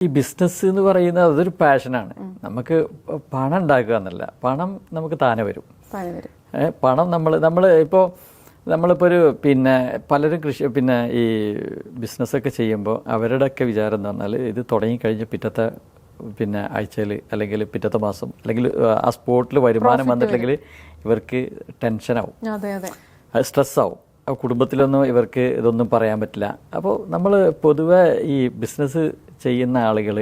ഈ ബിസിനസ് എന്ന് പറയുന്നത് അതൊരു പാഷനാണ് നമുക്ക് പണം ഉണ്ടാക്കുക എന്നല്ല പണം നമുക്ക് താനെ വരും. പണം നമ്മൾ നമ്മൾ ഇപ്പോൾ നമ്മളിപ്പോൾ ഒരു പിന്നെ പലരും കൃഷി പിന്നെ ഈ ബിസിനസ്സൊക്കെ ചെയ്യുമ്പോൾ അവരുടെയൊക്കെ വിചാരം എന്ന് പറഞ്ഞാൽ ഇത് തുടങ്ങിക്കഴിഞ്ഞ് പിറ്റത്തെ പിന്നെ ആഴ്ചയിൽ അല്ലെങ്കിൽ പിറ്റത്തെ മാസം അല്ലെങ്കിൽ ആ സ്പോട്ടിൽ വരുമാനം വന്നിട്ടില്ലെങ്കിൽ ഇവർക്ക് ടെൻഷനാവും സ്ട്രെസ്സാവും കുടുംബത്തിലൊന്നും ഇവർക്ക് ഇതൊന്നും പറയാൻ പറ്റില്ല. അപ്പോൾ നമ്മൾ പൊതുവെ ഈ ബിസിനസ് ചെയ്യുന്ന ആളുകൾ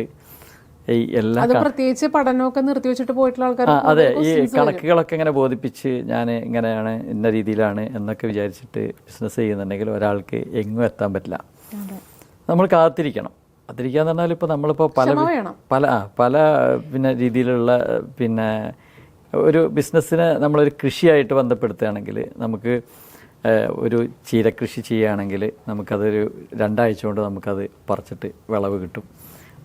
ഈ എല്ലാ പ്രത്യേകിച്ച് പഠനമൊക്കെ നിർത്തി വെച്ചിട്ട് പോയിട്ടുള്ള ആൾക്കാർ അതെ ഈ കണക്കുകളൊക്കെ ഇങ്ങനെ ബോധിപ്പിച്ച് ഞാൻ ഇങ്ങനെയാണ് ഇന്ന രീതിയിലാണ് എന്നൊക്കെ വിചാരിച്ചിട്ട് ബിസിനസ് ചെയ്യുന്നുണ്ടെങ്കിൽ ഒരാൾക്ക് എങ്ങും എത്താൻ പറ്റില്ല. നമ്മൾ കാത്തിരിക്കണം. കാത്തിരിക്കുക എന്ന് പറഞ്ഞാൽ ഇപ്പോൾ നമ്മളിപ്പോൾ പല പല ആ പല പിന്നെ രീതിയിലുള്ള പിന്നെ ഒരു ബിസിനസ്സിനെ നമ്മളൊരു കൃഷിയായിട്ട് ബന്ധപ്പെടുത്തുകയാണെങ്കിൽ നമുക്ക് ഒരു ചീരകൃഷി ചെയ്യുകയാണെങ്കിൽ നമുക്കതൊരു രണ്ടാഴ്ച കൊണ്ട് നമുക്കത് പറിച്ചിട്ട് വിളവ് കിട്ടും.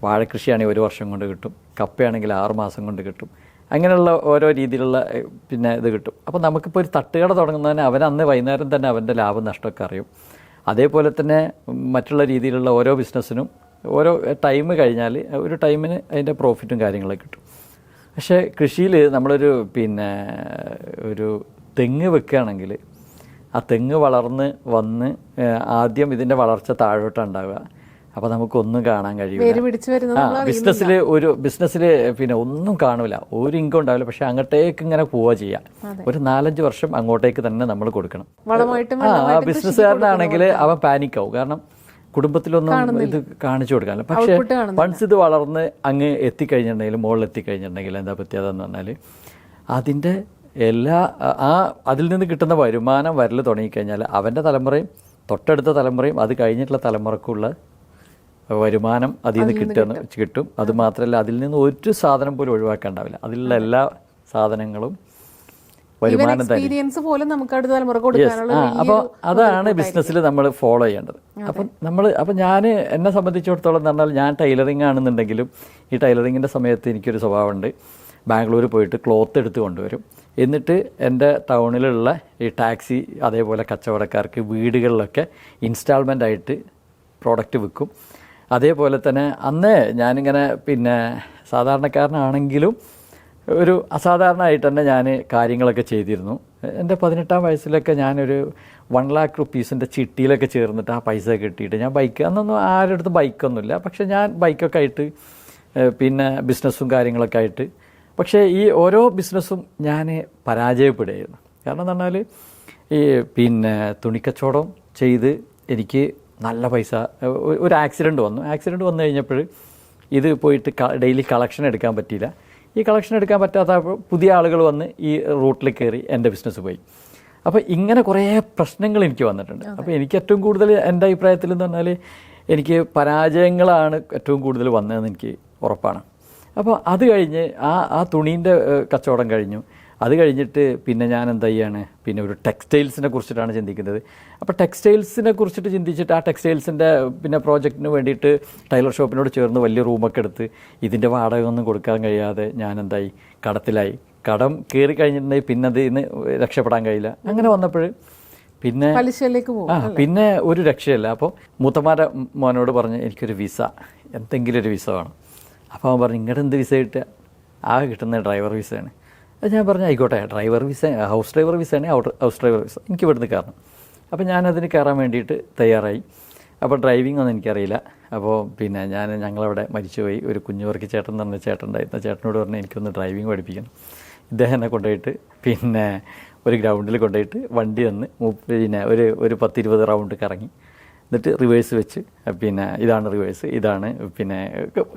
വാഴക്കൃഷിയാണെങ്കിൽ ഒരു വർഷം കൊണ്ട് കിട്ടും. കപ്പയാണെങ്കിൽ ആറ് മാസം കൊണ്ട് കിട്ടും. അങ്ങനെയുള്ള ഓരോ രീതിയിലുള്ള പിന്നെ ഇത് കിട്ടും. അപ്പോൾ നമുക്കിപ്പോൾ ഒരു തട്ടുകട തുടങ്ങുന്നതിന് അവൻ അന്ന് വൈകുന്നേരം തന്നെ അവന്റെ ലാഭം നഷ്ടമൊക്കെ അറിയും. അതേപോലെ തന്നെ മറ്റുള്ള രീതിയിലുള്ള ഓരോ ബിസിനസ്സിനും ഓരോ ടൈം കഴിഞ്ഞാൽ ഒരു ടൈമിന് അതിന്റെ പ്രോഫിറ്റും കാര്യങ്ങളൊക്കെ കിട്ടും. പക്ഷേ കൃഷിയിൽ നമ്മളൊരു പിന്നെ ഒരു തെങ്ങ് വെക്കുകയാണെങ്കിൽ ആ തെങ്ങ് വളർന്ന് വന്ന് ആദ്യം ഇതിന്റെ വളർച്ച താഴോട്ടാണ് ഉണ്ടാവുക. അപ്പോൾ നമുക്കൊന്നും കാണാൻ കഴിയില്ല വരുന്നത് ആ ബിസിനസ്സിൽ ഒരു ബിസിനസ്സിൽ പിന്നെ ഒന്നും കാണില്ല ഒരു ഇൻകം ഉണ്ടാവില്ല. പക്ഷെ അങ്ങോട്ടേക്ക് ഇങ്ങനെ പോവുക ചെയ്യാം. ഒരു നാലഞ്ച് വർഷം അങ്ങോട്ടേക്ക് തന്നെ നമ്മൾ കൊടുക്കണം. ആ ബിസിനസ്സുകാരനാണെങ്കിൽ അവൻ പാനിക്കാവും കാരണം കുടുംബത്തിലൊന്നും ഇത് കാണിച്ചു കൊടുക്കാനില്ല. പക്ഷേ. വൺസ് ഇത് വളർന്ന് അങ്ങ് എത്തിക്കഴിഞ്ഞിട്ടുണ്ടെങ്കിൽ മുകളിൽ എത്തിക്കഴിഞ്ഞിട്ടുണ്ടെങ്കിൽ എന്താ പ്രത്യേകത എന്ന് പറഞ്ഞാൽ അതിന്റെ എല്ലാ ആ- അതിൽ നിന്ന് കിട്ടുന്ന വരുമാനം വരൽ തുടങ്ങിക്കഴിഞ്ഞാൽ അവന്റെ തലമുറയും തൊട്ടടുത്ത തലമുറയും അത് കഴിഞ്ഞിട്ടുള്ള തലമുറക്കുള്ള വരുമാനം അതിൽ നിന്ന് കിട്ടുന്ന കിട്ടും. അത് മാത്രമല്ല അതിൽ നിന്ന് ഒരു സാധനം പോലും ഒഴിവാക്കാണ്ടാവില്ല. അതിലുള്ള എല്ലാ സാധനങ്ങളും വരുമാനം തന്നെ അപ്പോൾ അതാണ് ബിസിനസ്സിൽ നമ്മൾ ഫോളോ ചെയ്യേണ്ടത്. അപ്പം നമ്മൾ അപ്പം ഞാൻ എന്നെ സംബന്ധിച്ചിടത്തോളം എന്ന് പറഞ്ഞാൽ ഞാൻ ടൈലറിംഗ് ആണെന്നുണ്ടെങ്കിലും ഈ ടൈലറിങ്ങിന്റെ സമയത്ത് എനിക്കൊരു സ്വഭാവമുണ്ട്. ബാംഗ്ലൂർ പോയിട്ട് ക്ലോത്ത് എടുത്ത് കൊണ്ടുവരും. എന്നിട്ട് എന്റെ ടൗണിലുള്ള ഈ ടാക്സി അതേപോലെ കച്ചവടക്കാർക്ക് വീടുകളിലൊക്കെ ഇൻസ്റ്റാൾമെന്റ് ആയിട്ട് പ്രോഡക്റ്റ് വിൽക്കും. അതേപോലെ തന്നെ അന്ന് ഞാനിങ്ങനെ പിന്നെ സാധാരണക്കാരനാണെങ്കിലും ഒരു അസാധാരണമായിട്ട് തന്നെ ഞാൻ കാര്യങ്ങളൊക്കെ ചെയ്തിരുന്നു. എന്റെ പതിനെട്ടാം വയസ്സിലൊക്കെ ഞാനൊരു വൺ ലാക്ക് റുപ്പീസിന്റെ ചിട്ടിയിലൊക്കെ ചേർന്നിട്ട് ആ പൈസ കിട്ടിയിട്ട് ഞാൻ ബൈക്ക് അന്നൊന്നും ആരുടെ അടുത്ത് ബൈക്കൊന്നുമില്ല പക്ഷേ ഞാൻ ബൈക്കൊക്കെ ആയിട്ട് പിന്നെ ബിസിനസ്സും കാര്യങ്ങളൊക്കെ ആയിട്ട് പക്ഷേ ഈ ഓരോ ബിസിനസ്സും ഞാൻ പരാജയപ്പെടുകയായിരുന്നു. കാരണം എന്ന് പറഞ്ഞാൽ ഈ പിന്നെ തുണിക്കച്ചവടം ചെയ്ത് എനിക്ക് നല്ല പൈസ ഒരു ആക്സിഡന്റ് വന്നു. ആക്സിഡന്റ് വന്നു കഴിഞ്ഞപ്പോൾ ഇത് പോയിട്ട് ഡെയിലി കളക്ഷൻ എടുക്കാൻ പറ്റിയില്ല. ഈ കളക്ഷൻ എടുക്കാൻ പറ്റാത്ത പുതിയ ആളുകൾ വന്ന് ഈ റൂട്ടിൽ കയറി എന്റെ ബിസിനസ് പോയി. അപ്പോൾ ഇങ്ങനെ കുറേ പ്രശ്നങ്ങൾ എനിക്ക് വന്നിട്ടുണ്ട്. അപ്പോൾ എനിക്ക് ഏറ്റവും കൂടുതൽ എന്റെ അഭിപ്രായത്തിൽ എന്ന് പറഞ്ഞാൽ എനിക്ക് പരാജയങ്ങളാണ് ഏറ്റവും കൂടുതൽ വന്നതെന്ന് എനിക്ക് ഉറപ്പാണ്. അപ്പോൾ അത് കഴിഞ്ഞ് ആ ആ തുണീന്റെ കച്ചവടം കഴിഞ്ഞു. അത് കഴിഞ്ഞിട്ട് പിന്നെ ഞാൻ എന്താ ചെയ്യാണ്? പിന്നെ ഒരു ടെക്സ്റ്റൈൽസിനെ കുറിച്ചിട്ടാണ് ചിന്തിക്കുന്നത്. അപ്പോൾ ടെക്സ്റ്റൈൽസിനെ കുറിച്ചിട്ട് ചിന്തിച്ചിട്ട് ആ ടെക്സ്റ്റൈൽസിന്റെ പിന്നെ പ്രോജക്റ്റിന് വേണ്ടിയിട്ട് ടൈലർ ഷോപ്പിനോട് ചേർന്ന് വലിയ റൂമൊക്കെ എടുത്ത് ഇതിന്റെ വാടക ഒന്നും കൊടുക്കാൻ കഴിയാതെ ഞാൻ എന്തായി? കടത്തിലായി. കടം കയറി കഴിഞ്ഞിട്ടുണ്ടെങ്കിൽ പിന്നെ അത് ഇന്ന് രക്ഷപ്പെടാൻ കഴിയില്ല. അങ്ങനെ വന്നപ്പോൾ പിന്നെ പലിശയിലേക്ക് പോകും ആ പിന്നെ ഒരു രക്ഷയല്ല. അപ്പോൾ മൂത്തമാരെ മോനോട് പറഞ്ഞ് എനിക്കൊരു വിസ. എന്തെങ്കിലും ഒരു വിസ വേണം. അപ്പോൾ അവൻ പറഞ്ഞു ഇങ്ങോട്ട് എന്ത് വിസ കിട്ടുക? ആ കിട്ടുന്ന ഡ്രൈവർ വിസയാണ് അത് ഞാൻ പറഞ്ഞു ആയിക്കോട്ടെ ഡ്രൈവർ വിസ ഹൗസ് ഡ്രൈവർ വിസയാണ് ഹൗസ് ഡ്രൈവർ വിസ എനിക്ക് ഇവിടുന്ന് കയറണം. അപ്പോൾ ഞാനതിന് കയറാൻ വേണ്ടിയിട്ട് തയ്യാറായി. അപ്പോൾ ഡ്രൈവിംഗ് ഒന്നും എനിക്കറിയില്ല. അപ്പോൾ പിന്നെ ഞാൻ ഞങ്ങളവിടെ മരിച്ചുപോയി. ഒരു കുഞ്ഞു കുഞ്ഞുവർക്ക് ചേട്ടൻ എന്ന് പറഞ്ഞ ചേട്ടൻ ഉണ്ടായിരുന്ന. ചേട്ടനോട് പറഞ്ഞു എനിക്കൊന്ന് ഡ്രൈവിംഗ് പഠിപ്പിക്കണം. ഇദ്ദേഹം എന്നെ കൊണ്ടുപോയിട്ട് പിന്നെ ഒരു ഗ്രൗണ്ടിൽ കൊണ്ടുപോയിട്ട് വണ്ടി തന്ന് പിന്നെ ഒരു ഒരു പത്തിരുപത് റൗണ്ട് കറങ്ങി. എന്നിട്ട് റിവേഴ്സ് വെച്ച് പിന്നെ ഇതാണ് റിവേഴ്സ് ഇതാണ് പിന്നെ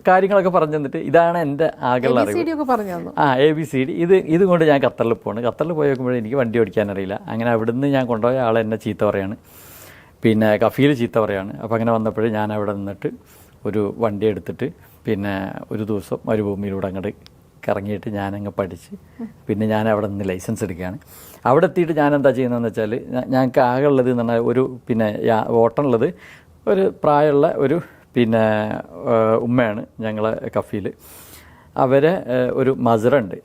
കാര്യങ്ങളൊക്കെ പറഞ്ഞു തന്നിട്ട് ഇതാണ് എന്റെ ആകെയുള്ള അറിവ്. ആ എ ബി സി ഡി ഇത് ഇതുകൊണ്ട് ഞാൻ ഖത്തറിൽ പോണ് ഖത്തറിൽ പോയി നോക്കുമ്പോൾ എനിക്ക് വണ്ടി ഓടിക്കാൻ അറിയില്ല. അങ്ങനെ അവിടുന്ന് ഞാൻ കൊണ്ടുപോയ ആൾ എന്നെ ചീത്ത പറയാണ്. പിന്നെ കഫീൽ ചീത്ത പറയാണ്. അപ്പോൾ അങ്ങനെ വന്നപ്പോൾ ഞാൻ അവിടെ നിന്നിട്ട് ഒരു വണ്ടി എടുത്തിട്ട് പിന്നെ ഒരു ദിവസം മരുഭൂമിയിലൂടെ അങ്ങോട്ട് കറങ്ങിയിട്ട് ഞാനങ്ങ് പഠിച്ച് പിന്നെ ഞാൻ അവിടെ നിന്ന് ലൈസൻസ് എടുക്കുകയാണ്. അവിടെ എത്തിയിട്ട് ഞാൻ എന്താ ചെയ്യുന്നതെന്ന് വെച്ചാൽ ഞങ്ങൾക്ക് ആകെ ഉള്ളത് എന്ന് പറഞ്ഞാൽ ഒരു പിന്നെ ഓട്ടമുള്ളത് ഒരു പ്രായമുള്ള ഒരു പിന്നെ ഉമ്മയാണ് ഞങ്ങളെ കഫിയിൽ അവരെ ഒരു മസറ ഉണ്ട്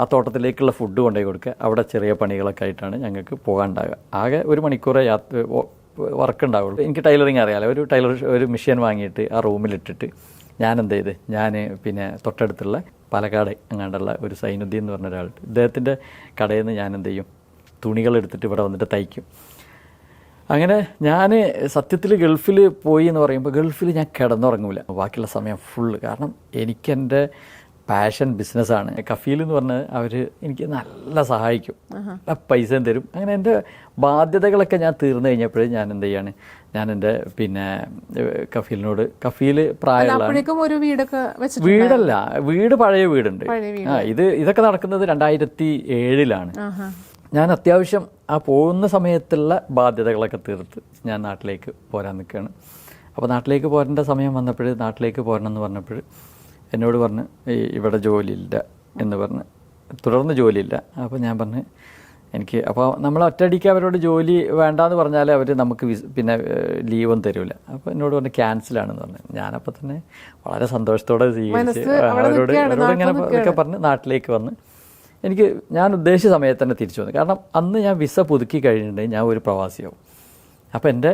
ആ തോട്ടത്തിലേക്കുള്ള ഫുഡ് കൊണ്ടുപോയി കൊടുക്കുക. അവിടെ ചെറിയ പണികളൊക്കെ ആയിട്ടാണ് ഞങ്ങൾക്ക് പോകാനുണ്ടാകുക ആകെ ഒരു മണിക്കൂറേ യാത്ര വർക്ക് ഉണ്ടാവുള്ളൂ എനിക്ക് ടൈലറിങ് അറിയാമല്ലോ ഒരു ടൈലർ ഒരു മെഷീൻ വാങ്ങിയിട്ട് ആ റൂമിലിട്ടിട്ട് ഞാൻ എന്ത് ചെയ്ത് ഞാൻ പിന്നെ തൊട്ടടുത്തുള്ള പാലക്കാട് അങ്ങാണ്ടുള്ള ഒരു സൈനുദ്ദീൻ എന്ന് പറഞ്ഞ ഒരാളുണ്ട്. ഇദ്ദേഹത്തിന്റെ കടയിൽ നിന്ന് ഞാൻ എന്ത് ചെയ്യും? തുണികൾ എടുത്തിട്ട് ഇവിടെ വന്നിട്ട് തയ്ക്കും. അങ്ങനെ ഞാൻ സത്യത്തിൽ ഗൾഫിൽ പോയി എന്ന് പറയുമ്പോൾ ഗൾഫിൽ ഞാൻ കിടന്നുറങ്ങില്ല ബാക്കിയുള്ള സമയം ഫുള്ള് കാരണം എനിക്കെന്റെ പാഷൻ ബിസിനസ്സാണ്. കഫീൽ എന്ന് പറഞ്ഞാൽ അവർ എനിക്ക് നല്ല സഹായിക്കും. നല്ല പൈസയും തരും. അങ്ങനെ എന്റെ ബാധ്യതകളൊക്കെ ഞാൻ തീർന്നു കഴിഞ്ഞപ്പോഴേ ഞാൻ എന്ത് ചെയ്യാണ്? ഞാൻ എന്റെ പിന്നെ കഫീലിനോട് കഫീൽ പ്രായമുള്ള വീടല്ല വീട് പഴയ വീടുണ്ട്. ആ ഇത് ഇതൊക്കെ നടക്കുന്നത് രണ്ടായിരത്തി ഏഴിലാണ്. ഞാൻ അത്യാവശ്യം ആ പോകുന്ന സമയത്തുള്ള ബാധ്യതകളൊക്കെ തീർത്ത് ഞാൻ നാട്ടിലേക്ക് പോരാൻ നിൽക്കുകയാണ്. അപ്പോൾ നാട്ടിലേക്ക് പോരേണ്ട സമയം വന്നപ്പോൾ നാട്ടിലേക്ക് പോരണം എന്ന് പറഞ്ഞപ്പോൾ എന്നോട് പറഞ്ഞ് ഈ ഇവിടെ ജോലിയില്ല എന്ന് പറഞ്ഞ്. തുടർന്ന് ജോലിയില്ല. അപ്പോൾ ഞാൻ പറഞ്ഞ് എനിക്ക് അപ്പോൾ നമ്മൾ ഒറ്റയടിക്ക് അവരോട് ജോലി വേണ്ടാന്ന് പറഞ്ഞാൽ അവർ നമുക്ക് വിസ് പിന്നെ ലീവും തരില്ല അപ്പോൾ എന്നോട് പറഞ്ഞ് ക്യാൻസലാണെന്ന് പറഞ്ഞു. ഞാനപ്പോൾ തന്നെ വളരെ സന്തോഷത്തോടെ സ്വീകരിച്ച് അവരോട് ഇങ്ങനെ ഒക്കെ പറഞ്ഞ് നാട്ടിലേക്ക് വന്ന് എനിക്ക് ഞാൻ ഉദ്ദേശിച്ച സമയത്ത് തന്നെ തിരിച്ചു വന്നു. കാരണം അന്ന് ഞാൻ വിസ പുതുക്കി കഴിഞ്ഞിട്ടുണ്ടെങ്കിൽ ഞാൻ ഒരു പ്രവാസിയാവും. അപ്പോൾ എന്റെ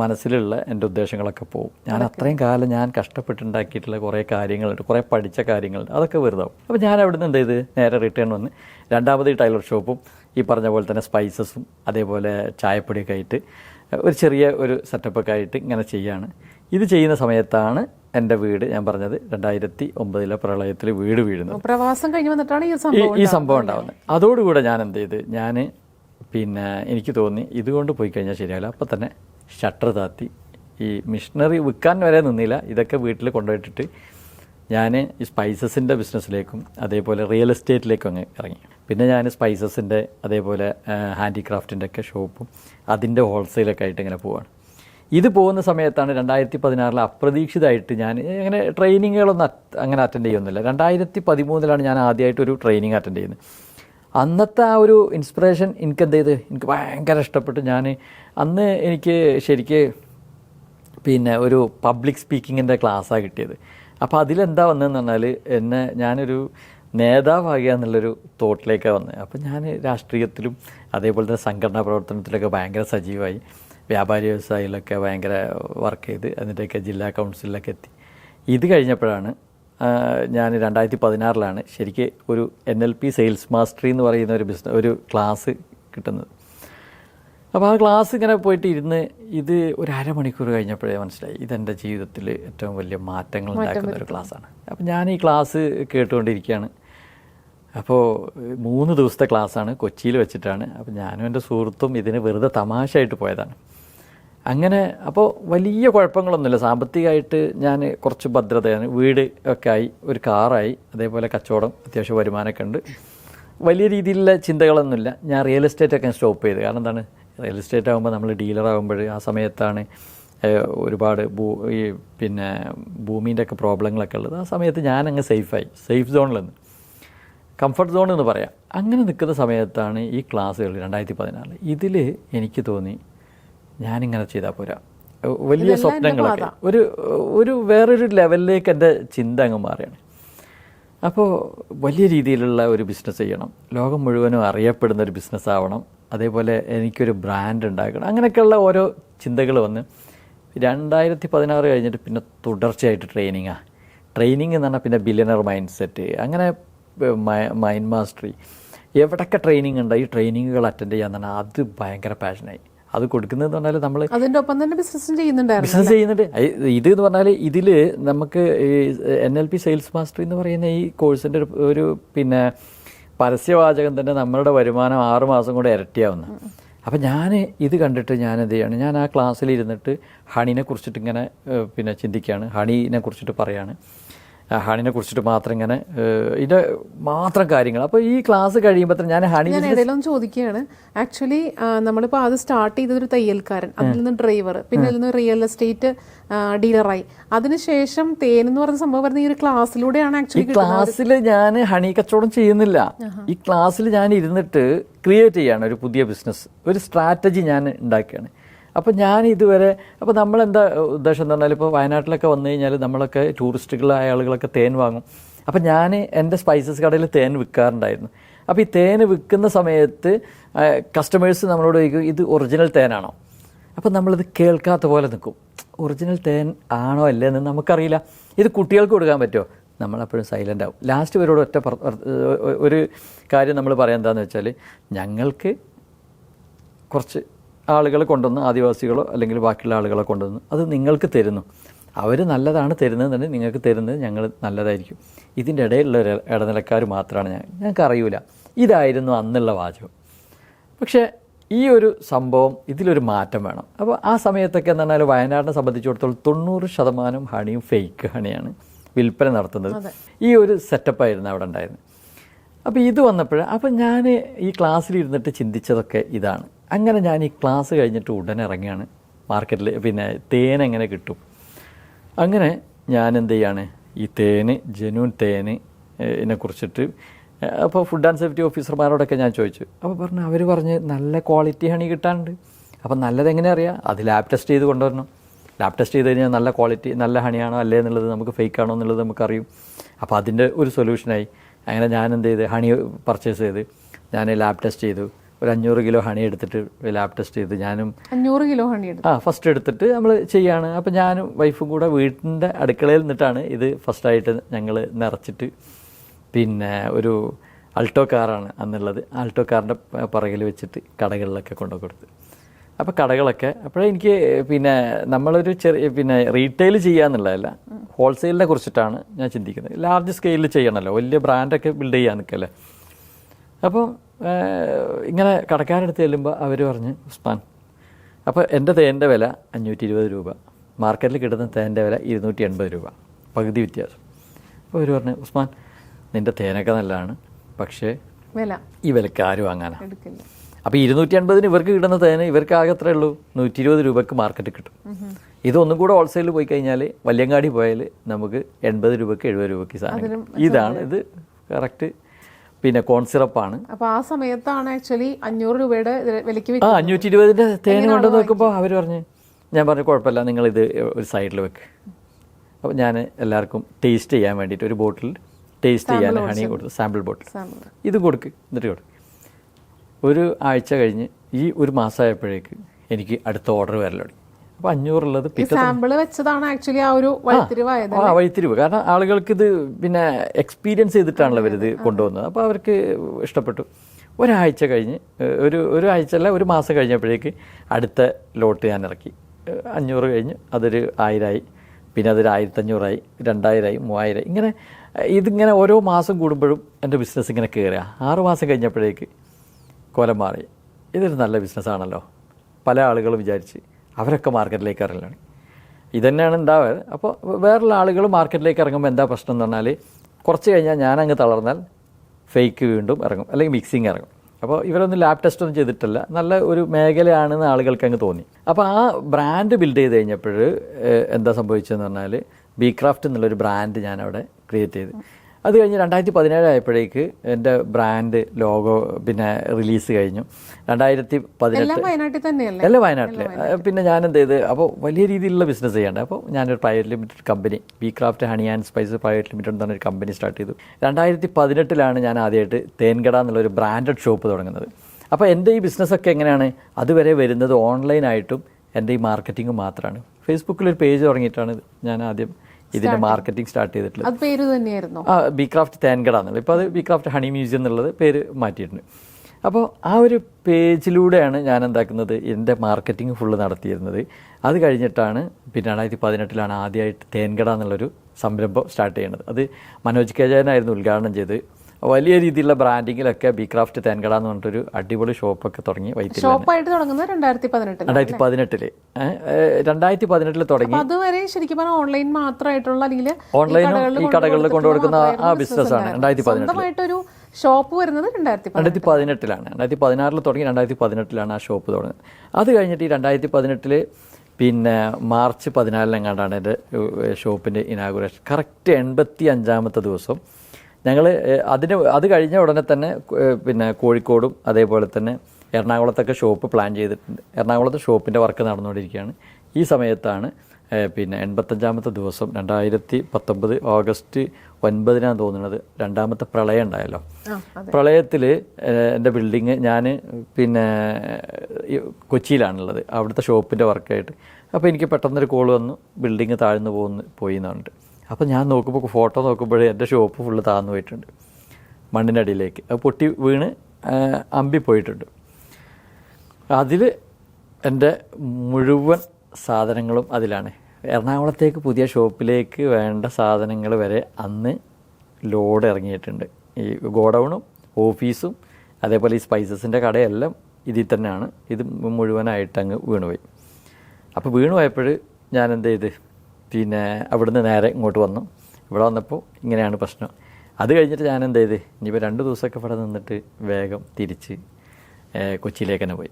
മനസ്സിലുള്ള എന്റെ ഉദ്ദേശങ്ങളൊക്കെ പോകും ഞാൻ അത്രയും കാലം ഞാൻ കഷ്ടപ്പെട്ടുണ്ടാക്കിയിട്ടുള്ള കുറേ കാര്യങ്ങളുണ്ട് കുറേ പഠിച്ച കാര്യങ്ങളുണ്ട് അതൊക്കെ വെറുതാവും. അപ്പോൾ ഞാൻ അവിടെ നിന്ന് എന്ത് ചെയ്ത്? നേരെ റിട്ടേൺ വന്ന് രണ്ടാമത് ഈ ടൈലർ ഷോപ്പും ഈ പറഞ്ഞ പോലെ തന്നെ സ്പൈസസും അതേപോലെ ചായപ്പൊടിയൊക്കെ ആയിട്ട് ഒരു ചെറിയ ഒരു സെറ്റപ്പൊക്കെ ആയിട്ട് ഇങ്ങനെ ചെയ്യാണ്. ഇത് ചെയ്യുന്ന സമയത്താണ് എന്റെ വീട് ഞാൻ പറഞ്ഞത് രണ്ടായിരത്തി ഒമ്പതിലെ പ്രളയത്തിൽ വീട് വീഴുന്നത്. പ്രവാസം കഴിഞ്ഞ് വന്നിട്ടാണ് ഈ സംഭവം ഈ സംഭവം ഉണ്ടാവുന്നത്. അതോടുകൂടെ ഞാൻ എന്ത് ചെയ്ത്? ഞാൻ പിന്നെ എനിക്ക് തോന്നി ഇതുകൊണ്ട് പോയി കഴിഞ്ഞാൽ ശരിയാവില്ല. അപ്പം തന്നെ ഷട്ടർ താത്തി. ഈ മിഷനറി വിൽക്കാൻ വരെ നിന്നില്ല. ഇതൊക്കെ വീട്ടിൽ കൊണ്ടുപോയിട്ടിട്ട് ഞാൻ ഈ സ്പൈസസിന്റെ ബിസിനസ്സിലേക്കും അതേപോലെ റിയൽ എസ്റ്റേറ്റിലേക്കും അങ്ങ് ഇറങ്ങി. പിന്നെ ഞാൻ സ്പൈസസിന്റെ അതേപോലെ ഹാൻഡിക്രാഫ്റ്റിന്റെ ഒക്കെ ഷോപ്പും അതിന്റെ ഹോൾസെയിലൊക്കെ ആയിട്ട് ഇങ്ങനെ പോവാണ്. ഇത് പോകുന്ന സമയത്താണ് രണ്ടായിരത്തി പതിനാറിൽ അപ്രതീക്ഷിതമായിട്ട് ഞാൻ അങ്ങനെ ട്രെയിനിങ്ങുകളൊന്നും അങ്ങനെ അറ്റൻഡ് ചെയ്യുന്നില്ല. രണ്ടായിരത്തി പതിമൂന്നിലാണ് ഞാൻ ആദ്യമായിട്ട് ഒരു ട്രെയിനിങ് അറ്റൻഡ് ചെയ്യുന്നത്. അന്നത്തെ ആ ഒരു ഇൻസ്പിറേഷൻ എനിക്ക് എന്ത് ചെയ്ത്? എനിക്ക് ഭയങ്കര ഇഷ്ടപ്പെട്ടു. ഞാൻ അന്ന് എനിക്ക് ശരിക്ക് പിന്നെ ഒരു പബ്ലിക് സ്പീക്കിങ്ങിന്റെ ക്ലാസ്സാണ് കിട്ടിയത്. അപ്പോൾ അതിലെന്താ വന്നതെന്ന് പറഞ്ഞാൽ എന്നെ ഞാനൊരു നേതാവാകുക എന്നുള്ളൊരു തോട്ടിലേക്കാണ് വന്നത് അപ്പോൾ ഞാൻ രാഷ്ട്രീയത്തിലും അതേപോലെ തന്നെ സംഘടനാ പ്രവർത്തനത്തിലൊക്കെ ഭയങ്കര സജീവമായി. വ്യാപാരി വ്യവസായിലൊക്കെ ഭയങ്കര വർക്ക് ചെയ്ത് എന്നിട്ടൊക്കെ ജില്ലാ കൗൺസിലൊക്കെ എത്തി. ഇത് കഴിഞ്ഞപ്പോഴാണ് ഞാൻ രണ്ടായിരത്തി പതിനാറിലാണ് ശരിക്ക് ഒരു N L P sales mastery എന്ന് പറയുന്ന ഒരു ബിസിനസ് ഒരു ക്ലാസ് കിട്ടുന്നത്. അപ്പോൾ ആ ക്ലാസ് ഇങ്ങനെ പോയിട്ട് ഇരുന്ന് ഇത് ഒരു അരമണിക്കൂർ കഴിഞ്ഞപ്പോഴേ മനസ്സിലായി ഇതെന്റെ ജീവിതത്തിൽ ഏറ്റവും വലിയ മാറ്റങ്ങൾ ഉണ്ടാക്കുന്ന ഒരു ക്ലാസ്സാണ്. അപ്പോൾ ഞാൻ ഈ ക്ലാസ് കേട്ടുകൊണ്ടിരിക്കുകയാണ്. അപ്പോൾ മൂന്ന് ദിവസത്തെ ക്ലാസ്സാണ് കൊച്ചിയിൽ വെച്ചിട്ടാണ്. അപ്പോൾ ഞാനും എന്റെ സുഹൃത്തും ഇതിന് വെറുതെ തമാശയായിട്ട് പോയതാണ്. അങ്ങനെ അപ്പോൾ വലിയ കുഴപ്പങ്ങളൊന്നുമില്ല. സാമ്പത്തികമായിട്ട് ഞാൻ കുറച്ച് ഭദ്രതയാണ്. വീട് ഒക്കെ ആയി ഒരു കാറായി അതേപോലെ കച്ചവടം അത്യാവശ്യം വരുമാനമൊക്കെ ഉണ്ട്. വലിയ രീതിയിലുള്ള ചിന്തകളൊന്നുമില്ല. ഞാൻ റിയൽ എസ്റ്റേറ്റ് ഒക്കെ സ്റ്റോപ്പ് ചെയ്ത്. കാരണം എന്താണ്? റിയൽ എസ്റ്റേറ്റ് ആകുമ്പോൾ നമ്മൾ ഡീലർ ആകുമ്പോൾ ആ സമയത്താണ് ഒരുപാട് ഭൂ ഈ പിന്നെ ഭൂമീന്റെ ഒക്കെ പ്രോബ്ലങ്ങളൊക്കെ ഉള്ളത്. ആ സമയത്ത് ഞാനങ്ങ് സേഫായി സേഫ് സോണിൽ നിന്ന് കംഫർട്ട് സോൺ എന്ന് പറയാം. അങ്ങനെ നിൽക്കുന്ന സമയത്താണ് ഈ ക്ലാസ്സുകൾ രണ്ടായിരത്തി പതിനാറിൽ ഇതിൽ എനിക്ക് തോന്നി ഞാനിങ്ങനെ ചെയ്താൽ പോരാ. വലിയ സ്വപ്നങ്ങളൊക്കെ. ഒരു ഒരു വേറൊരു ലെവലിലേക്ക് എന്റെ ചിന്ത അങ്ങ് മാറിയാണ് അപ്പോൾ വലിയ രീതിയിലുള്ള ഒരു ബിസിനസ് ചെയ്യണം. ലോകം മുഴുവനും അറിയപ്പെടുന്ന ഒരു ബിസിനസ് ആവണം. അതേപോലെ എനിക്കൊരു ബ്രാൻഡ് ഉണ്ടാക്കണം. അങ്ങനെയൊക്കെയുള്ള ഓരോ ചിന്തകൾ വന്ന് രണ്ടായിരത്തി പതിനാറ് കഴിഞ്ഞിട്ട് പിന്നെ തുടർച്ചയായിട്ട് ട്രെയിനിങ്ങാണ് ട്രെയിനിങ് എന്ന് പറഞ്ഞാൽ പിന്നെ ബില്യണർ മൈൻഡ് സെറ്റ് അങ്ങനെ മൈൻഡ് മാസ്റ്ററി എവിടൊക്കെ ട്രെയിനിങ് ഉണ്ട് ഈ ട്രെയിനിങ്ങുകൾ അറ്റൻഡ് ചെയ്യാന്ന് പറഞ്ഞാൽ അത് ഭയങ്കര പാഷനായി അത് കൊടുക്കുന്നതെന്ന് പറഞ്ഞാൽ നമ്മൾ അതിന്റെ ഒപ്പം തന്നെ ബിസിനസ് ചെയ്യുന്നുണ്ടായിരുന്നു ബിസിനസ് ചെയ്യുന്നുണ്ട്. ഇത് എന്ന് പറഞ്ഞാൽ ഇതിൽ നമുക്ക് N L P sales master എന്ന് പറയുന്ന ഈ കോഴ്സിന്റെ ഒരു പിന്നെ പരസ്യവാചകം തന്നെ നമ്മളുടെ വരുമാനം ആറ് മാസം കൂടെ ഇരട്ടിയാവുന്ന. അപ്പം ഞാൻ ഇത് കണ്ടിട്ട് ഞാൻ എന്ത് ചെയ്യാണ് ഞാൻ ആ ക്ലാസ്സിൽ ഇരുന്നിട്ട് ഹണിനെ കുറിച്ചിട്ട് ഇങ്ങനെ പിന്നെ ചിന്തിക്കുകയാണ് ഹണിനെ കുറിച്ചിട്ട് പറയാണ്. ആ ഹണിനെ കുറിച്ചിട്ട് മാത്രം ഇങ്ങനെ ഇതിന്റെ ഇതിന്റെ മാത്രം കാര്യങ്ങൾ. അപ്പോൾ ഈ ക്ലാസ് കഴിയുമ്പോൾ ഞാൻ ഹണി ഞാൻ ഇടയിലൊന്ന് ചോദിക്കുകയാണ്. ആക്ച്വലി നമ്മളിപ്പോൾ അത് സ്റ്റാർട്ട് ചെയ്തത് ഒരു തയ്യൽക്കാരൻ അതിൽ നിന്ന് ഡ്രൈവർ പിന്നെ അതിൽ നിന്ന് റിയൽ എസ്റ്റേറ്റ് ഡീലറായി അതിനുശേഷം തേൻ എന്ന് പറയുന്ന സംഭവം വരുന്ന ഈ ഒരു ക്ലാസ്സിലൂടെയാണ് ആക്ച്വലി ക്ലാസ്സിൽ ഞാൻ ഹണി കച്ചവടം ചെയ്യുന്നില്ല. ഈ ക്ലാസ്സിൽ ഞാൻ ഇരുന്നിട്ട് ക്രിയേറ്റ് ചെയ്യാണ് ഒരു പുതിയ ബിസിനസ് ഒരു സ്ട്രാറ്റജി ഞാൻ ഉണ്ടാക്കുകയാണ് അപ്പോൾ ഞാൻ ഇതുവരെ അപ്പോൾ നമ്മളെന്താ ഉദ്ദേശം എന്ന് പറഞ്ഞാൽ ഇപ്പോൾ വയനാട്ടിലൊക്കെ വന്നു കഴിഞ്ഞാൽ നമ്മളൊക്കെ ടൂറിസ്റ്റുകളായ ആളുകളൊക്കെ തേൻ വാങ്ങും. അപ്പോൾ ഞാൻ എന്റെ സ്പൈസസ് കടയിൽ തേൻ വിൽക്കാറുണ്ടായിരുന്നു അപ്പോൾ ഈ തേൻ വിൽക്കുന്ന സമയത്ത് കസ്റ്റമേഴ്സ് നമ്മളോട് ചോദിക്കും ഇത് ഒറിജിനൽ തേനാണോ? അപ്പോൾ നമ്മളിത് കേൾക്കാത്ത പോലെ നിൽക്കും ഒറിജിനൽ തേൻ ആണോ അല്ലേ എന്ന് നമുക്കറിയില്ല. ഇത് കുട്ടികൾക്ക് കൊടുക്കാൻ പറ്റുമോ? നമ്മളപ്പോഴും സൈലന്റ് ആവും. ലാസ്റ്റ് ഇവരോട് ഒറ്റ ഒരു കാര്യം നമ്മൾ പറയാൻ എന്താണെന്ന് വെച്ചാൽ ഞങ്ങൾക്ക് കുറച്ച് ആളുകൾ കൊണ്ടുവന്ന് ആദിവാസികളോ അല്ലെങ്കിൽ ബാക്കിയുള്ള ആളുകളെ കൊണ്ടുവന്ന് അത് നിങ്ങൾക്ക് തരുന്നു. അവർ നല്ലതാണ് തരുന്നതെന്നുണ്ടെങ്കിൽ നിങ്ങൾക്ക് തരുന്നത് ഞങ്ങൾ നല്ലതായിരിക്കും. ഇതിന്റെ ഇടയിലുള്ള ഒരു ഇടനിലക്കാർ മാത്രമാണ് ഞാൻ. ഞങ്ങൾക്ക് അറിയില്ല ഇതായിരുന്നു അന്നുള്ള വാചകം. പക്ഷേ ഈ ഒരു സംഭവം ഇതിലൊരു മാറ്റം വേണം. അപ്പോൾ ആ സമയത്തൊക്കെ എന്ന് പറഞ്ഞാൽ വയനാടിനെ സംബന്ധിച്ചിടത്തോളം തൊണ്ണൂറ് ശതമാനം ഹണിയും ഫേക്ക് ഹണിയാണ് വിൽപ്പന നടത്തുന്നത്. ഈ ഒരു സെറ്റപ്പായിരുന്നു അവിടെ ഉണ്ടായിരുന്നത്. അപ്പോൾ ഇത് വന്നപ്പോൾ അപ്പോൾ ഞാൻ ഈ ക്ലാസ്സിൽ ഇരുന്നിട്ട് ചിന്തിച്ചതൊക്കെ ഇതാണ്. അങ്ങനെ ഞാൻ ഈ ക്ലാസ് കഴിഞ്ഞിട്ട് ഉടനെ ഇറങ്ങിയാണ് മാർക്കറ്റിൽ പിന്നെ തേൻ എങ്ങനെ കിട്ടും? അങ്ങനെ ഞാൻ എന്ത് ചെയ്യാണ്? ഈ തേന് ജനുവൻ തേന് ഇതിനെ കുറിച്ചിട്ട് അപ്പോൾ ഫുഡ് ആൻഡ് സേഫ്റ്റി ഓഫീസർമാരോടൊക്കെ ഞാൻ ചോദിച്ചു. അപ്പോൾ പറഞ്ഞു അവർ പറഞ്ഞ് നല്ല ക്വാളിറ്റി ഹണി കിട്ടാനുണ്ട്. അപ്പം നല്ലതെങ്ങനെ അറിയാം? അത് ലാബ് ടെസ്റ്റ് ചെയ്ത് കൊണ്ടുവരണം. ലാബ് ടെസ്റ്റ് ചെയ്ത് കഴിഞ്ഞാൽ നല്ല ക്വാളിറ്റി നല്ല ഹണിയാണോ അല്ലേ എന്നുള്ളത് നമുക്ക് ഫേക്ക് ആണോ എന്നുള്ളത് നമുക്കറിയും. അപ്പോൾ അതിന്റെ ഒരു സൊല്യൂഷനായി അങ്ങനെ ഞാൻ എന്ത് ചെയ്ത് ഹണി പർച്ചേസ് ചെയ്ത് ഞാൻ ലാബ് ടെസ്റ്റ് ചെയ്തു. ഒരു അഞ്ഞൂറ് കിലോ ഹണി എടുത്തിട്ട് ലാബ് ടെസ്റ്റ് ചെയ്ത് ഞാനും അഞ്ഞൂറ് കിലോ ഹണി എടുത്തു. ആ ഫസ്റ്റ് എടുത്തിട്ട് നമ്മൾ ചെയ്യാണ്. അപ്പോൾ ഞാനും വൈഫും കൂടെ വീട്ടിന്റെ അടുക്കളയിൽ നിന്നിട്ടാണ് ഇത് ഫസ്റ്റായിട്ട് ഞങ്ങൾ നിറച്ചിട്ട് പിന്നെ ഒരു അൾട്ടോ കാറാണ് അന്നുള്ളത്. ആൾട്ടോ കാറിന്റെ പുറകിൽ വെച്ചിട്ട് കടകളിലൊക്കെ കൊണ്ടു കൊടുത്ത്. അപ്പോൾ കടകളൊക്കെ അപ്പോഴേ എനിക്ക് പിന്നെ നമ്മളൊരു ചെറിയ പിന്നെ റീറ്റെയിൽ ചെയ്യാന്നുള്ളതല്ല ഹോൾസെയിലിനെ കുറിച്ചിട്ടാണ് ഞാൻ ചിന്തിക്കുന്നത്. ലാർജ് സ്കെയിലിൽ ചെയ്യണമല്ലോ വലിയ ബ്രാൻഡൊക്കെ ബിൽഡ് ചെയ്യാൻ നിൽക്കല്ലേ അപ്പോൾ ഇങ്ങനെ കടക്കാരെടുത്ത് ചെല്ലുമ്പോൾ അവർ പറഞ്ഞ് ഉസ്മാൻ അപ്പോൾ എന്റെ തേന്റെ വില അഞ്ഞൂറ്റി ഇരുപത് രൂപ മാർക്കറ്റിൽ കിട്ടുന്ന തേന്റെ വില ഇരുന്നൂറ്റി എൺപത് രൂപ പകുതി വ്യത്യാസം. അപ്പോൾ അവർ പറഞ്ഞു ഉസ്മാൻ നിന്റെ തേനൊക്കെ നല്ലതാണ് പക്ഷേ വില. ഈ വിലക്ക് ആര് വാങ്ങാനാണ് അപ്പോൾ ഇരുന്നൂറ്റി അൻപതിന് ഇവർക്ക് കിട്ടുന്ന തേന് ഇവർക്ക് ആകെ എത്രയേ ഉള്ളൂ? നൂറ്റി ഇരുപത് രൂപയ്ക്ക് മാർക്കറ്റ് കിട്ടും ഇതൊന്നും കൂടെ ഹോൾസെയിൽ പോയി കഴിഞ്ഞാൽ വല്യങ്ങാടി പോയാൽ നമുക്ക് എൺപത് രൂപക്ക് എഴുപത് രൂപയ്ക്ക് സാധനം ഇതാണ് ഇത് കറക്റ്റ് പിന്നെ കോൺ സിറപ്പാണ്. അപ്പൊ ആ സമയത്താണ് ആക്ച്വലി അഞ്ഞൂറ് രൂപയുടെ ഇത് വിലക്ക് ആ. അഞ്ഞൂറ്റി ഇരുപതിന്റെ തേന് കൊണ്ട് നോക്കുമ്പോൾ അവർ പറഞ്ഞ് ഞാൻ പറഞ്ഞു കുഴപ്പമില്ല ഇത് ഒരു സൈഡിൽ വെക്ക്. അപ്പോൾ ഞാൻ എല്ലാവർക്കും ടേസ്റ്റ് ചെയ്യാൻ വേണ്ടിയിട്ട് ഒരു ബോട്ടിൽ ടേസ്റ്റ് ചെയ്യാൻ ഹണി കൊടുത്തു സാമ്പിൾ ബോട്ടിൽ ഇത് കൊടുക്ക് എന്നിട്ട് കൊടുക്ക്. ഒരു ആഴ്ച കഴിഞ്ഞ് ഈ ഒരു മാസമായപ്പോഴേക്ക് എനിക്ക് അടുത്ത ഓർഡർ വരലോടി അപ്പോൾ അഞ്ഞൂറുള്ളത് സാമ്പിൾ വെച്ചതാണ് ആക്ച്വലി ആ ഒരു വഴിത്തിരിവായത് ആ വഴിത്തിരിവ്. കാരണം ആളുകൾക്ക് ഇത് പിന്നെ എക്സ്പീരിയൻസ് ചെയ്തിട്ടാണല്ലോ ഇവരിത് കൊണ്ടുവന്നത്. അപ്പോൾ അവർക്ക് ഇഷ്ടപ്പെട്ടു. ഒരാഴ്ച കഴിഞ്ഞ് ഒരു ഒരു ആഴ്ച അല്ല ഒരു മാസം കഴിഞ്ഞപ്പോഴേക്ക് അടുത്ത ലോട്ട് ഞാൻ ഇറക്കി. അഞ്ഞൂറ് കഴിഞ്ഞ് അതൊരു ആയിരമായി പിന്നെ അതൊരു ആയിരത്തഞ്ഞൂറായി രണ്ടായിരമായി മൂവായിരമായി ഇങ്ങനെ ഇതിങ്ങനെ ഓരോ മാസം കൂടുമ്പോഴും എന്റെ ബിസിനസ് ഇങ്ങനെ കയറുക ആറ് മാസം കഴിഞ്ഞപ്പോഴേക്ക് കൊലം മാറി. ഇതൊരു നല്ല ബിസിനസ്സാണല്ലോ പല ആളുകളും വിചാരിച്ച്. അവരൊക്കെ മാർക്കറ്റിലേക്ക് ഇറങ്ങലാണ്. ഇതന്നെയാണ് ഉണ്ടാവുക അപ്പോൾ വേറുള്ള ആളുകൾ മാർക്കറ്റിലേക്ക് ഇറങ്ങുമ്പോൾ എന്താ പ്രശ്നം എന്ന് പറഞ്ഞാൽ കുറച്ച് കഴിഞ്ഞാൽ ഞാനങ്ങ് തളർന്നാൽ ഫേക്ക് വീണ്ടും ഇറങ്ങും അല്ലെങ്കിൽ മിക്സിങ് ഇറങ്ങും. അപ്പോൾ ഇവരൊന്നും ലാബ് ടെസ്റ്റ് ഒന്നും ചെയ്തിട്ടില്ല നല്ല ഒരു മേഖലയാണെന്ന് ആളുകൾക്ക് അങ്ങ് തോന്നി. അപ്പോൾ ആ ബ്രാൻഡ് ബിൽഡ് ചെയ്ത് കഴിഞ്ഞപ്പോൾ എന്താ സംഭവിച്ചതെന്ന് പറഞ്ഞാൽ ബി ക്രാഫ്റ്റ് എന്നുള്ളൊരു ബ്രാൻഡ് ഞാനവിടെ ക്രിയേറ്റ് ചെയ്തു. അത് കഴിഞ്ഞ് രണ്ടായിരത്തി പതിനേഴ് ആയപ്പോഴേക്ക് എന്റെ ബ്രാൻഡ് ലോഗോ പിന്നെ റിലീസ് കഴിഞ്ഞു. രണ്ടായിരത്തി പതിനെട്ട് എല്ലാം വയനാട്ടിൽ. പിന്നെ ഞാൻ എന്ത് ചെയ്ത് അപ്പോൾ വലിയ രീതിയിലുള്ള ബിസിനസ് ചെയ്യേണ്ടത് അപ്പോൾ ഞാനൊരു private limited company bee craft honey and spice private limited എന്ന് പറഞ്ഞൊരു കമ്പനി സ്റ്റാർട്ട് ചെയ്തു. രണ്ടായിരത്തി പതിനെട്ടിലാണ് ഞാൻ ആദ്യമായിട്ട് തേൻകട എന്നുള്ളൊരു ബ്രാൻഡഡ് ഷോപ്പ് തുടങ്ങുന്നത്. അപ്പോൾ എന്റെ ഈ ബിസിനസ്സൊക്കെ എങ്ങനെയാണ്? അതുവരെ വരുന്നത് ഓൺലൈനായിട്ടും എന്റെ ഈ മാർക്കറ്റിംഗ് മാത്രമാണ് ഫേസ്ബുക്കിൽ ഒരു പേജ് തുടങ്ങിയിട്ടാണ് ഞാൻ ആദ്യം ഇതിന്റെ മാർക്കറ്റിംഗ് സ്റ്റാർട്ട് ചെയ്തിട്ടുള്ളത്. പേര് തന്നെയായിരുന്നു. ആ ബി ക്രാഫ്റ്റ് തേൻകട എന്നുള്ളത് ഇപ്പോൾ അത് ബി ക്രാഫ്റ്റ് ഹണി മ്യൂസിയം എന്നുള്ളത് പേര് മാറ്റിയിട്ടുണ്ട്. അപ്പോൾ ആ ഒരു പേജിലൂടെയാണ് ഞാൻ എന്താക്കുന്നത് എന്റെ മാർക്കറ്റിംഗ് ഫുള്ള് നടത്തിയിരുന്നത്. അത് കഴിഞ്ഞിട്ടാണ് പിന്നെ രണ്ടായിരത്തി പതിനെട്ടിലാണ് ആദ്യമായിട്ട് തേൻകട എന്നുള്ളൊരു സംരംഭം സ്റ്റാർട്ട് ചെയ്യുന്നത് അത് മനോജ് കെ ജയനായിരുന്നു ഉദ്ഘാടനം ചെയ്ത്. വലിയ രീതിയിലുള്ള ബ്രാൻഡിങ്ങിലൊക്കെ ബി ക്രാഫ്റ്റ് തേൻകട എന്ന് പറഞ്ഞിട്ടൊരു അടിപൊളി ഷോപ്പൊക്കെ തുടങ്ങി വൈത്തിരി ഷോപ്പായിട്ട് തുടങ്ങുന്നത് രണ്ടായിരത്തി പതിനെട്ടിൽ രണ്ടായിരത്തി പതിനെട്ടിൽ രണ്ടായിരത്തി പതിനെട്ടിൽ തുടങ്ങി. അതുവരെ ശരിക്കും പറഞ്ഞാൽ ഓൺലൈൻ മാത്രമായിട്ടുള്ള അല്ലെങ്കിൽ ഓൺലൈനും ഈ കടകളിൽ കൊണ്ടുകൊടുക്കുന്ന ആ ബിസിനസ് ആണ്. രണ്ടായിരത്തി പതിനെട്ടിൽ ഷോപ്പ് വരുന്നത് രണ്ടായിരത്തി രണ്ടായിരത്തി പതിനെട്ടിലാണ് രണ്ടായിരത്തി പതിനാറിൽ തുടങ്ങി രണ്ടായിരത്തി പതിനെട്ടിലാണ് ആ ഷോപ്പ് തുടങ്ങുന്നത്. അത് കഴിഞ്ഞിട്ട് ഈ രണ്ടായിരത്തി പതിനെട്ടിൽ പിന്നെ മാർച്ച് പതിനാലിനെങ്ങാണ്ടാണ് എന്റെ ഷോപ്പിന്റെ ഇനാഗുറേഷൻ കറക്റ്റ് എൺപത്തി അഞ്ചാമത്തെ ദിവസം ഞങ്ങൾ അതിന് അത് കഴിഞ്ഞ ഉടനെ തന്നെ പിന്നെ കോഴിക്കോടും അതേപോലെ തന്നെ എറണാകുളത്തൊക്കെ ഷോപ്പ് പ്ലാൻ ചെയ്തിട്ടുണ്ട്. എറണാകുളത്ത് ഷോപ്പിന്റെ വർക്ക് നടന്നുകൊണ്ടിരിക്കുകയാണ്. ഈ സമയത്താണ് പിന്നെ എൺപത്തഞ്ചാമത്തെ ദിവസം രണ്ടായിരത്തി പത്തൊമ്പത് ഓഗസ്റ്റ് ഒൻപതിനാണ് തോന്നുന്നത് രണ്ടാമത്തെ പ്രളയം ഉണ്ടായല്ലോ. പ്രളയത്തിൽ എന്റെ ബിൽഡിങ് ഞാൻ പിന്നെ കൊച്ചിയിലാണുള്ളത്. അവിടുത്തെ ഷോപ്പിന്റെ വർക്കായിട്ട്. അപ്പോൾ എനിക്ക് പെട്ടെന്നൊരു കോൾ വന്നു. ബിൽഡിങ് താഴ്ന്നു പോകുന്നു പോയി എന്നുണ്ട് അപ്പോൾ ഞാൻ നോക്കുമ്പോൾ ഫോട്ടോ നോക്കുമ്പോഴേ എന്റെ ഷോപ്പ് ഫുള്ള് താന്നു പോയിട്ടുണ്ട്. മണ്ണിന്റെ അടിയിലേക്ക്. അത് പൊട്ടി വീണ് അമ്പി പോയിട്ടുണ്ട്. അതിൽ എന്റെ മുഴുവൻ സാധനങ്ങളും അതിലാണ്. എറണാകുളത്തേക്ക് പുതിയ ഷോപ്പിലേക്ക് വേണ്ട സാധനങ്ങൾ വരെ അന്ന് ലോഡ് ഇറങ്ങിയിട്ടുണ്ട്. ഈ ഗോഡൗണും ഓഫീസും അതേപോലെ ഈ സ്പൈസസിന്റെ കടയെല്ലാം ഇതിൽ തന്നെയാണ്. ഇത് മുഴുവനായിട്ട് അങ്ങ് വീണുപോയി. അപ്പോൾ വീണുപോയപ്പോൾ ഞാൻ എന്ത് ചെയ്ത്? പിന്നെ അവിടുന്ന് നേരെ ഇങ്ങോട്ട് വന്നു. ഇവിടെ വന്നപ്പോൾ ഇങ്ങനെയാണ് പ്രശ്നം. അത് കഴിഞ്ഞിട്ട് ഞാൻ എന്ത് ചെയ്ത് ഇനിയിപ്പോൾ രണ്ട് ദിവസമൊക്കെ ഇവിടെ നിന്നിട്ട് വേഗം തിരിച്ച് കൊച്ചിയിലേക്ക് തന്നെ പോയി.